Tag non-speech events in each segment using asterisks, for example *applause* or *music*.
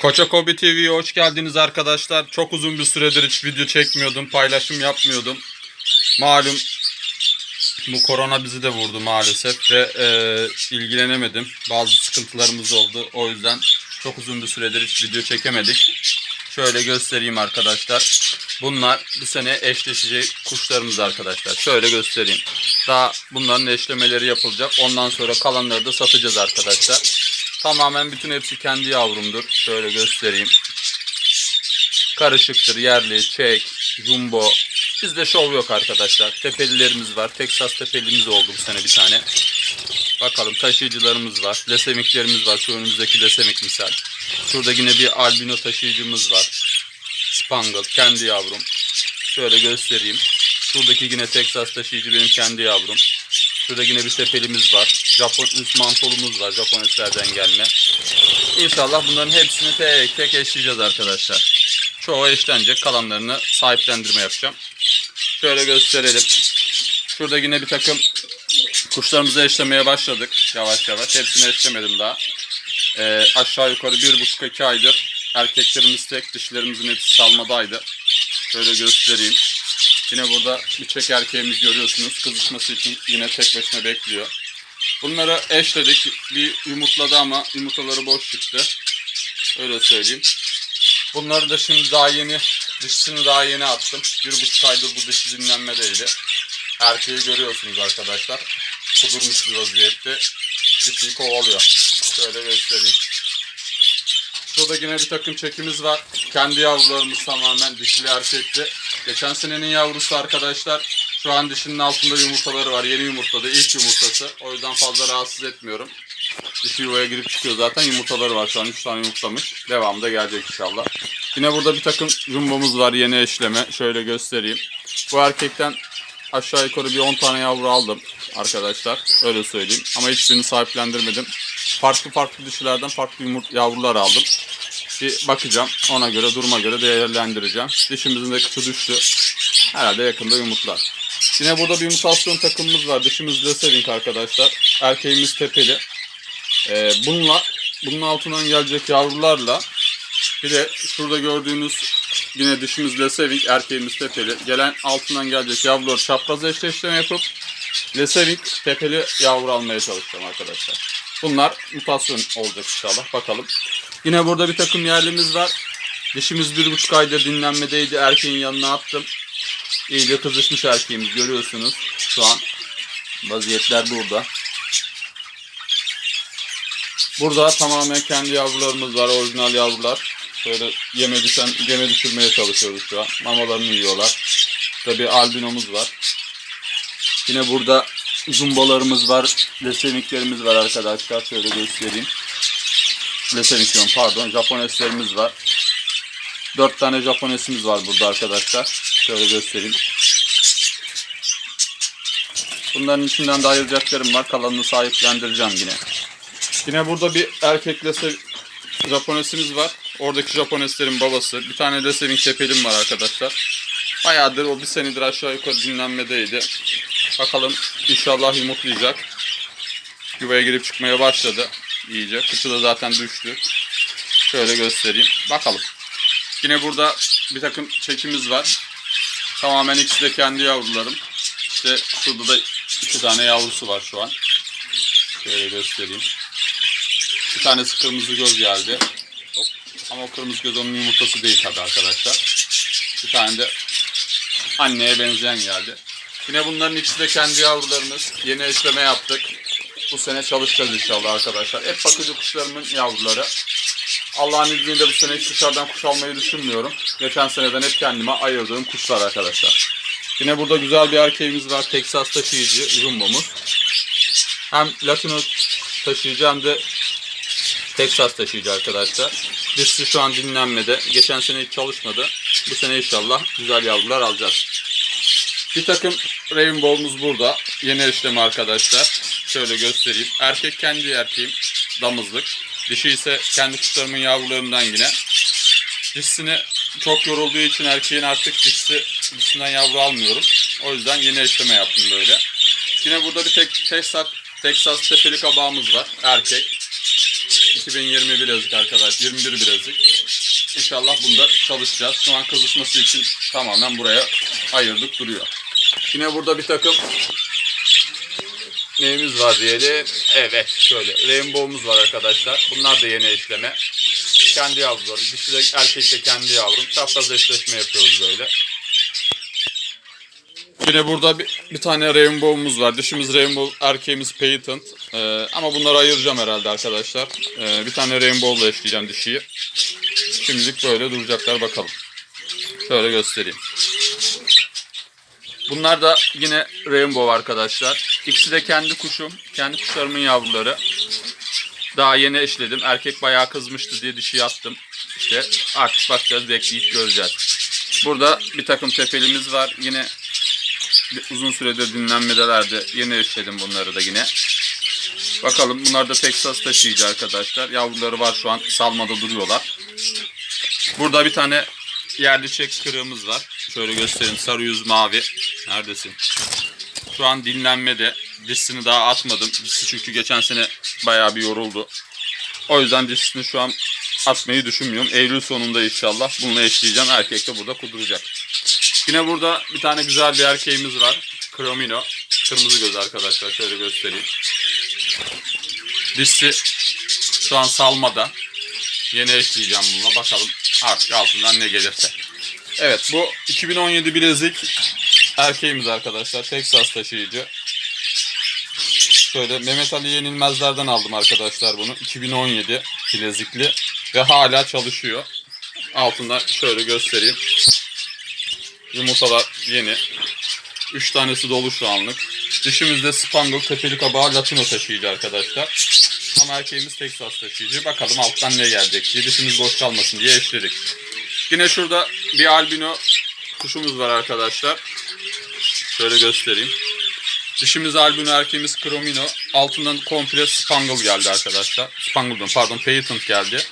Koça Kobi TV'ye hoş geldiniz arkadaşlar. Çok uzun bir süredir hiç video çekmiyordum, paylaşım yapmıyordum. Malum bu korona bizi de vurdu maalesef ve e, ilgilenemedim. Bazı sıkıntılarımız oldu. O yüzden çok uzun bir süredir hiç video çekemedik. Şöyle göstereyim arkadaşlar. Bunlar bu sene eşleşecek kuşlarımız arkadaşlar. Şöyle göstereyim. Daha bunların eşlemeleri yapılacak. Ondan sonra kalanları da satacağız arkadaşlar. Tamamen bütün hepsi kendi yavrumdur. Şöyle göstereyim. Karışıktır. Yerli, çek, jumbo. Bizde şov yok arkadaşlar. Tepelilerimiz var. Texas tepelimiz oldu bu sene bir tane. Bakalım taşıyıcılarımız var. Lesemiklerimiz var. Şu önümüzdeki lesemik misal. Şurada yine bir albino taşıyıcımız var. Spangle. Kendi yavrum. Şöyle göstereyim. Şuradaki yine Texas taşıyıcı benim kendi yavrum. Şurada yine bir tepelimiz var. Japon üst mantolumuz var. Japon eslerden gelme. İnşallah bunların hepsini tek tek eşleyeceğiz arkadaşlar. Çoğu eşlenecek. Kalanlarını sahiplendirme yapacağım. Şöyle gösterelim. Şurada yine bir takım kuşlarımızı eşlemeye başladık. Yavaş yavaş. Hepsini eşlemedim daha. Ee, aşağı yukarı bir buçuk iki aydır erkeklerimiz tek, dişlerimizin hepsi salmadaydı. Şöyle göstereyim. Yine burada bir çek erkeğimiz görüyorsunuz. Kızışması için yine tek başına bekliyor. Bunları eşledik. Bir yumurtladı ama yumurtaları boş çıktı. Öyle söyleyeyim. Bunları da şimdi daha yeni, dişisini daha yeni attım. Bir buçuk aydır bu dişi dinlenmedeydi. Erkeği görüyorsunuz arkadaşlar. Kudurmuş bir vaziyette. Dişiyi kovalıyor. Şöyle göstereyim. Şurada yine bir takım çekimiz var. Kendi yavrularımız tamamen dişili erkekli. Geçen senenin yavrusu arkadaşlar. Şu an dişinin altında yumurtaları var. Yeni yumurtladı. ilk yumurtası. O yüzden fazla rahatsız etmiyorum. Dişi yuvaya girip çıkıyor zaten. Yumurtaları var şu an. 3 tane yumurtlamış. Devamı da gelecek inşallah. Yine burada bir takım jumbomuz var. Yeni eşleme. Şöyle göstereyim. Bu erkekten aşağı yukarı bir 10 tane yavru aldım arkadaşlar. Öyle söyleyeyim. Ama hiçbirini sahiplendirmedim. Farklı farklı dişilerden farklı yavrular aldım. Bir bakacağım. Ona göre duruma göre değerlendireceğim. Dişimizin de kıçı düştü. Herhalde yakında yumurtlar. Yine burada bir mutasyon takımımız var. Dişimiz Leseving arkadaşlar. Erkeğimiz tepeli. Ee, bununla bunun altından gelecek yavrularla bir de şurada gördüğünüz yine dişimiz Leseving, erkeğimiz tepeli. Gelen altından gelecek yavruları çapraz eşleştirme yapıp Leseving tepeli yavru almaya çalışacağım arkadaşlar. Bunlar mutasyon olacak inşallah. Bakalım. Yine burada bir takım yerlimiz var. Dişimiz bir buçuk aydır dinlenmedeydi. Erkeğin yanına attım. İyice kızışmış erkeğimiz görüyorsunuz. Şu an vaziyetler burada. Burada tamamen kendi yavrularımız var. Orijinal yavrular. Şöyle yeme düşen, yeme düşürmeye çalışıyoruz şu an. Mamalarını yiyorlar. Bir albinomuz var. Yine burada zumbalarımız var. Leseniklerimiz var arkadaşlar. Şöyle göstereyim. Lesenik diyorum pardon. Japoneslerimiz var. Dört tane Japonesimiz var burada arkadaşlar. Şöyle göstereyim. Bunların içinden de ayıracaklarım var. Kalanını sahiplendireceğim yine. Yine burada bir erkek lese Japonesimiz var. Oradaki Japoneslerin babası. Bir tane de Seving tepelim var arkadaşlar. Bayağıdır o bir senedir aşağı yukarı dinlenmedeydi. Bakalım inşallah yumurtlayacak. Yuvaya girip çıkmaya başladı. İyice. Kıçı da zaten düştü. Şöyle göstereyim. Bakalım. Yine burada bir takım çekimiz var. Tamamen ikisi de kendi yavrularım. İşte şurada da iki tane yavrusu var şu an. Şöyle göstereyim. Bir tanesi kırmızı göz geldi. Hop. Ama o kırmızı göz onun yumurtası değil tabi arkadaşlar. Bir tane de anneye benzeyen geldi. Yine bunların ikisi de kendi yavrularımız. Yeni eşleme yaptık. Bu sene çalışacağız inşallah arkadaşlar. Hep bakıcı kuşlarımın yavruları. Allah'ın izniyle bu sene hiç dışarıdan kuş almayı düşünmüyorum. Geçen seneden hep kendime ayırdığım kuşlar arkadaşlar. Yine burada güzel bir erkeğimiz var. Texas taşıyıcı Jumbo'muz. Hem Latino taşıyıcı hem de Texas taşıyıcı arkadaşlar. Dişisi şu an dinlenmede. Geçen sene hiç çalışmadı. Bu sene inşallah güzel yavrular alacağız. Bir takım Rainbow'umuz burada. Yeni eşleme arkadaşlar. Şöyle göstereyim. Erkek kendi erkeğim. Damızlık. Dişi ise kendi kuşlarımın yavrularından yine. Dişisini çok yorulduğu için erkeğin artık dişisi, dişinden yavru almıyorum. O yüzden yeni eşleme yaptım böyle. Yine burada bir tek Texas, Texas tepeli kabağımız var. Erkek. 2020 bilezik arkadaş. 21 bilezik. İnşallah bunda çalışacağız. Şu an kızışması için tamamen buraya ayırdık duruyor. Yine burada bir takım neyimiz var diyelim. Evet şöyle rainbow'umuz var arkadaşlar. Bunlar da yeni eşleme. Kendi yavruları. Dişi de erkek de kendi yavrum. Çapraz eşleşme yapıyoruz böyle. Yine burada bir, bir tane rainbow'umuz var. Dişimiz rainbow, erkeğimiz patent. Ee, ama bunları ayıracağım herhalde arkadaşlar. Ee, bir tane rainbow'la eşleyeceğim dişiyi. Şimdilik böyle duracaklar bakalım. Şöyle göstereyim. Bunlar da yine rainbow arkadaşlar. İkisi de kendi kuşum. Kendi kuşlarımın yavruları. Daha yeni eşledim. Erkek bayağı kızmıştı diye dişi attım. İşte artık bakacağız bekleyip göreceğiz. Burada bir takım tepelimiz var. Yine uzun süredir dinlenmedelerdi. Yeni eşledim bunları da yine. Bakalım bunlar da Texas taşıyıcı arkadaşlar. Yavruları var şu an salmada duruyorlar. Burada bir tane yerli çek kırığımız var. Şöyle göstereyim. Sarı yüz mavi. Neredesin? Şu an dinlenmede. Dişisini daha atmadım. Dişisi çünkü geçen sene bayağı bir yoruldu. O yüzden dişisini şu an atmayı düşünmüyorum. Eylül sonunda inşallah bununla eşleyeceğim. Erkek de burada kuduracak. Yine burada bir tane güzel bir erkeğimiz var. Cromino. Kırmızı göz arkadaşlar. Şöyle göstereyim. Dişisi şu an salmada. Yeni eşleyeceğim bununla. Bakalım artık altından ne gelirse. Evet bu 2017 bilezik erkeğimiz arkadaşlar. Texas taşıyıcı. Şöyle Mehmet Ali Yenilmezler'den aldım arkadaşlar bunu. 2017 bilezikli ve hala çalışıyor. Altından şöyle göstereyim. Yumurtalar yeni. 3 tanesi dolu şu anlık. Dişimizde Spangle tepeli kabağı Latino taşıyıcı arkadaşlar. Ama erkeğimiz Texas taşıyıcı. Bakalım alttan ne gelecek diye dişimiz boş kalmasın diye eşledik. Yine şurada bir albino kuşumuz var arkadaşlar. Şöyle göstereyim. Dişimiz albino, erkeğimiz cromino. Altından komple spangle geldi arkadaşlar. Spangle pardon patent geldi.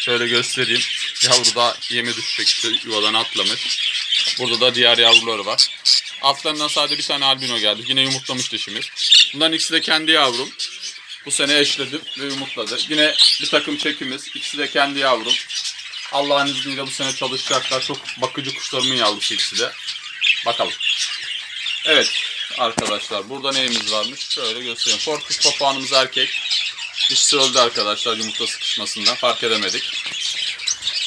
Şöyle göstereyim. Yavru da yeme düşecek işte yuvadan atlamış. Burada da diğer yavruları var. Altlarından sadece bir tane albino geldi. Yine yumurtlamış dişimiz. Bunların ikisi de kendi yavrum. Bu sene eşledim ve yumurtladı. Yine bir takım çekimiz. İkisi de kendi yavrum. Allah'ın izniyle bu sene çalışacaklar. Çok bakıcı kuşlarımın yavrusu ikisi de. Bakalım. Evet arkadaşlar burada neyimiz varmış? Şöyle göstereyim. Forküs papağanımız erkek. Dişisi öldü arkadaşlar yumurta sıkışmasından. Fark edemedik.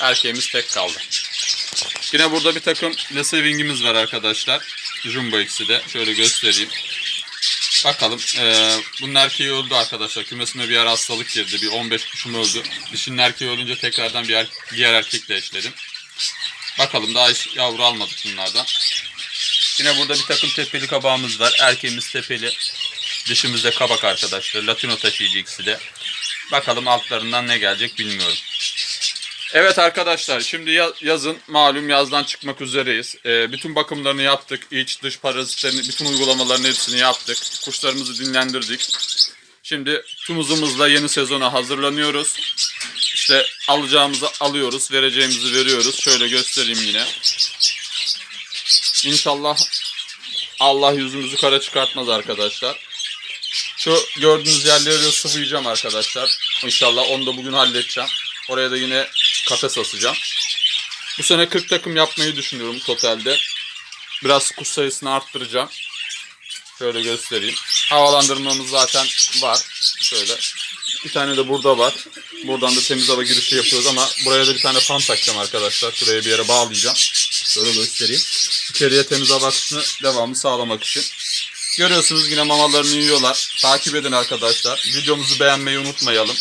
Erkeğimiz tek kaldı. Yine burada bir takım Leseving'imiz var arkadaşlar. Jumbo ikisi de. Şöyle göstereyim. Bakalım. Ee, bunun erkeği öldü arkadaşlar. Kümesime bir ara hastalık girdi. Bir 15 kuşum öldü. Dişinin erkeği ölünce tekrardan bir er- diğer erkekle eşledim. Bakalım daha hiç yavru almadık bunlardan. Yine burada bir takım tepeli kabağımız var. Erkeğimiz tepeli. Dişimizde kabak arkadaşlar. Latino taşıyıcı ikisi de. Bakalım altlarından ne gelecek bilmiyorum. Evet arkadaşlar şimdi ya- yazın malum yazdan çıkmak üzereyiz. Ee, bütün bakımlarını yaptık. İç dış parazitlerini bütün uygulamaların hepsini yaptık. Kuşlarımızı dinlendirdik. Şimdi tüm hızımızla yeni sezona hazırlanıyoruz. İşte alacağımızı alıyoruz, vereceğimizi veriyoruz. Şöyle göstereyim yine. İnşallah Allah yüzümüzü kara çıkartmaz arkadaşlar. Şu gördüğünüz yerleri sıvayacağım arkadaşlar. İnşallah onu da bugün halledeceğim. Oraya da yine kafes asacağım. Bu sene 40 takım yapmayı düşünüyorum totalde. Biraz kuş sayısını arttıracağım. Şöyle göstereyim. Havalandırmamız zaten var. Şöyle. Bir tane de burada var. Buradan da temiz hava girişi yapıyoruz ama buraya da bir tane fan takacağım arkadaşlar. Şuraya bir yere bağlayacağım. Şöyle göstereyim. İçeriye temiz hava akışını devamlı sağlamak için. Görüyorsunuz yine mamalarını yiyorlar. Takip edin arkadaşlar. Videomuzu beğenmeyi unutmayalım.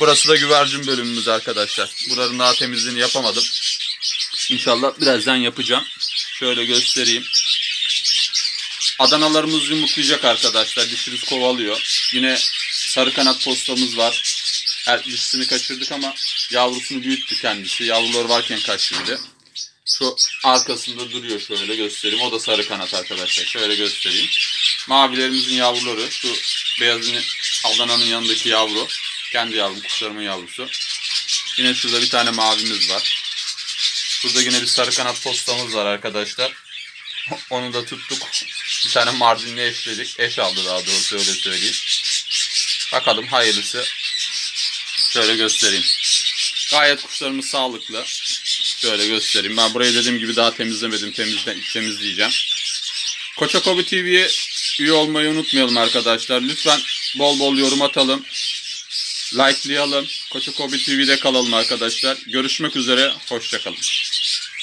Burası da güvercin bölümümüz arkadaşlar. Buranın daha temizliğini yapamadım. İnşallah birazdan yapacağım. Şöyle göstereyim. Adanalarımız yumurtlayacak arkadaşlar. Dişimiz kovalıyor. Yine sarı kanat postamız var. Er, kaçırdık ama yavrusunu büyüttü kendisi. Yavruları varken kaçırdı. Şu arkasında duruyor şöyle göstereyim. O da sarı kanat arkadaşlar. Şöyle göstereyim. Mavilerimizin yavruları. Şu beyazın Adana'nın yanındaki yavru. Kendi yavrum, kuşlarımın yavrusu. Yine şurada bir tane mavimiz var. Şurada yine bir sarı kanat postamız var arkadaşlar. *laughs* Onu da tuttuk. Bir tane mardinle eşledik. Eş aldı daha doğrusu öyle söyleyeyim. Bakalım hayırlısı. Şöyle göstereyim. Gayet kuşlarımız sağlıklı. Şöyle göstereyim. Ben burayı dediğim gibi daha temizlemedim. Temizle, temizleyeceğim. Koçakobi TV'ye üye olmayı unutmayalım arkadaşlar. Lütfen bol bol yorum atalım. Likelayalım. Koçakobi TV'de kalalım arkadaşlar. Görüşmek üzere. Hoşçakalın.